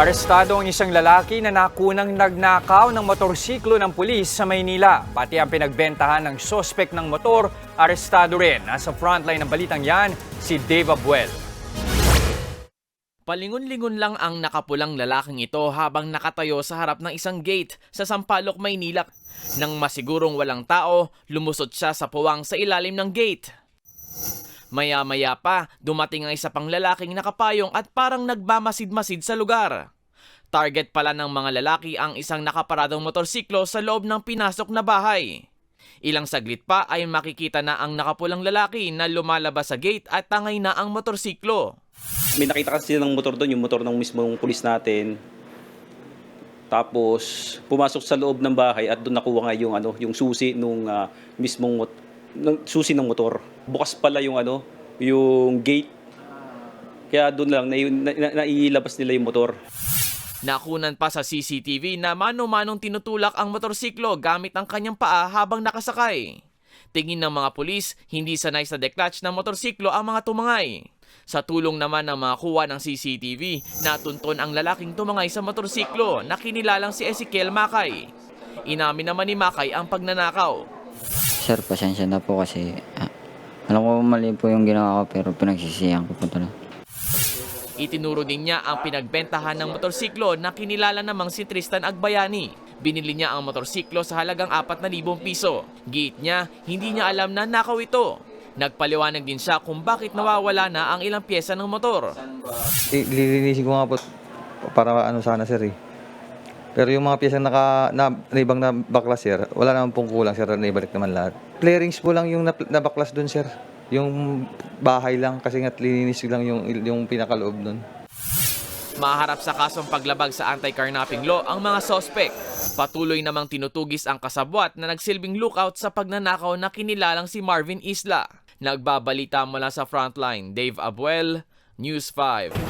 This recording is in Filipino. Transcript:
Arestado ang isang lalaki na nakunang nagnakaw ng motorsiklo ng pulis sa Maynila. Pati ang pinagbentahan ng sospek ng motor, arestado rin. Nasa frontline ng balitang yan, si Dave Abuel. Palingon-lingon lang ang nakapulang lalaking ito habang nakatayo sa harap ng isang gate sa Sampaloc, Maynila. Nang masigurong walang tao, lumusot siya sa puwang sa ilalim ng gate. Maya-maya pa, dumating ang isa pang lalaking nakapayong at parang nagmamasid-masid sa lugar. Target pala ng mga lalaki ang isang nakaparadong motorsiklo sa loob ng pinasok na bahay. Ilang saglit pa ay makikita na ang nakapulang lalaki na lumalabas sa gate at tangay na ang motorsiklo. May nakita kasi ng motor doon, yung motor ng mismong pulis natin. Tapos pumasok sa loob ng bahay at doon nakuha nga yung ano, yung susi nung ah, mismong ng susi ng motor. Bukas pala yung ano, yung gate. Kaya doon lang nai- na, na, nila yung motor. Nakunan pa sa CCTV na mano-manong tinutulak ang motorsiklo gamit ang kanyang paa habang nakasakay. Tingin ng mga pulis, hindi sanay sa declutch ng motorsiklo ang mga tumangay. Sa tulong naman ng mga kuha ng CCTV, natunton ang lalaking tumangay sa motorsiklo na kinilalang si Ezekiel Makay. Inamin naman ni Makay ang pagnanakaw. Sir, pasensya na po kasi ah, alam ko mali po yung ginawa ko pero pinagsisihan ko po talaga. Itinuro din niya ang pinagbentahan ng motorsiklo na kinilala namang si Tristan Agbayani. Binili niya ang motorsiklo sa halagang 4,000 piso. Gate niya, hindi niya alam na nakaw ito. Nagpaliwanag din siya kung bakit nawawala na ang ilang pyesa ng motor. I- lilinisin ko nga po para ano sana sir eh. Pero yung mga piyesa naka, na, na ibang na baklas sir, wala naman pong kulang sir, naibalik naman lahat. Clearings po lang yung na, nabaklas dun sir. Yung bahay lang kasi nga lininis lang yung, yung pinakaloob dun. Maharap sa kasong paglabag sa anti-carnapping law ang mga sospek. Patuloy namang tinutugis ang kasabwat na nagsilbing lookout sa pagnanakaw na kinilalang si Marvin Isla. Nagbabalita mula sa frontline, Dave Abuel, News 5.